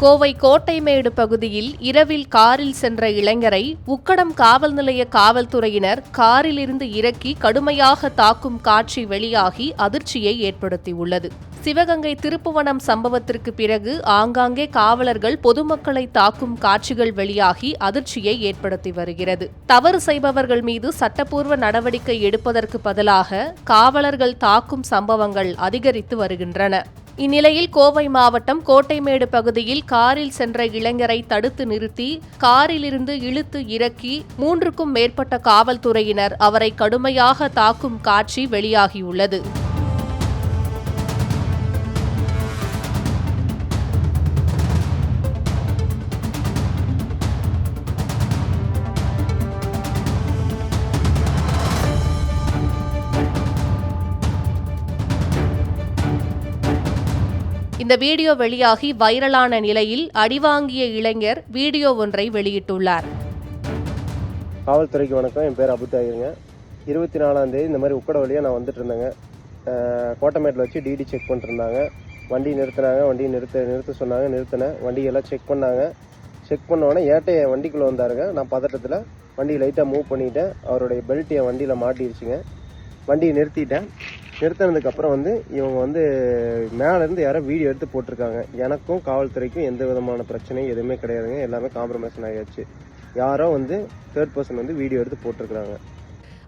கோவை கோட்டைமேடு பகுதியில் இரவில் காரில் சென்ற இளைஞரை உக்கடம் காவல் நிலைய காவல்துறையினர் காரிலிருந்து இறக்கி கடுமையாக தாக்கும் காட்சி வெளியாகி அதிர்ச்சியை ஏற்படுத்தியுள்ளது. சிவகங்கை திருப்புவனம் சம்பவத்திற்கு பிறகு ஆங்காங்கே காவலர்கள் பொதுமக்களை தாக்கும் காட்சிகள் வெளியாகி அதிர்ச்சியை ஏற்படுத்தி வருகிறது. தவறு செய்பவர்கள் மீது சட்டப்பூர்வ நடவடிக்கை எடுப்பதற்கு பதிலாக காவலர்கள் தாக்கும் சம்பவங்கள் அதிகரித்து வருகின்றன. இந்நிலையில் கோவை மாவட்டம் கோட்டைமேடு பகுதியில் காரில் சென்ற இளைஞரை தடுத்து நிறுத்தி காரிலிருந்து இழுத்து இறக்கி மூன்றுக்கும் மேற்பட்ட காவல்துறையினர் அவரை கடுமையாக தாக்கும் காட்சி வெளியாகியுள்ளது. இந்த வீடியோ வெளியாகி வைரலான நிலையில் அடிவாங்கிய இளைஞர் வீடியோ ஒன்றை வெளியிட்டுள்ளார். காவல்துறைக்கு வணக்கம். என் பேர் அபுத்தாயிருங்க இருபத்தி நாலாம் தேதி இந்த மாதிரி உக்கட வழியாக நான் வந்துட்டு இருந்தேங்க. கோட்டமேட்டில் வச்சு டிடி செக் பண்ணிட்டுருந்தாங்க. வண்டி நிறுத்தினாங்க. வண்டியை நிறுத்த நிறுத்த சொன்னாங்க. நிறுத்தினேன். வண்டியெல்லாம் செக் பண்ணாங்க. செக் பண்ணோடனே ஏட்டை என் வண்டிக்குள்ளே வந்தாருங்க. நான் பதட்டத்தில் வண்டியை லைட்டாக மூவ் பண்ணிட்டேன். அவருடைய பெல்ட் என் வண்டியில் மாட்டிடுச்சுங்க வண்டியை நிறுத்திட்டேன். நிறுத்தினதுக்கப்புறம் வந்து இவங்க வந்து மேலேருந்து யாரோ வீடியோ எடுத்து போட்டிருக்காங்க. எனக்கும் காவல்துறைக்கும் எந்த விதமான பிரச்சனையும் எதுவுமே கிடையாதுங்க. எல்லாமே காம்ப்ரமைசன் ஆகியாச்சு. யாரோ வந்து தேர்ட் பர்சன் வந்து வீடியோ எடுத்து போட்டிருக்கிறாங்க.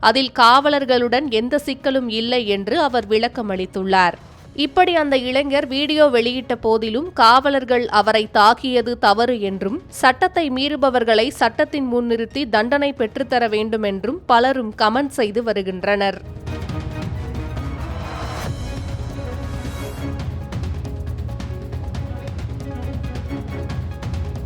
அதில் காவலர்களுடன் எந்த சிக்கலும் இல்லை என்று அவர் விளக்கம் அளித்துள்ளார் இப்படி அந்த இளைஞர் வீடியோ வெளியிட்ட போதிலும் காவலர்கள் அவரை தாக்கியது தவறு என்றும் சட்டத்தை மீறுபவர்களை சட்டத்தின் முன் நிறுத்தி தண்டனை பெற்றுத்தர வேண்டும் என்றும் பலரும் கமெண்ட் செய்து வருகின்றனர்.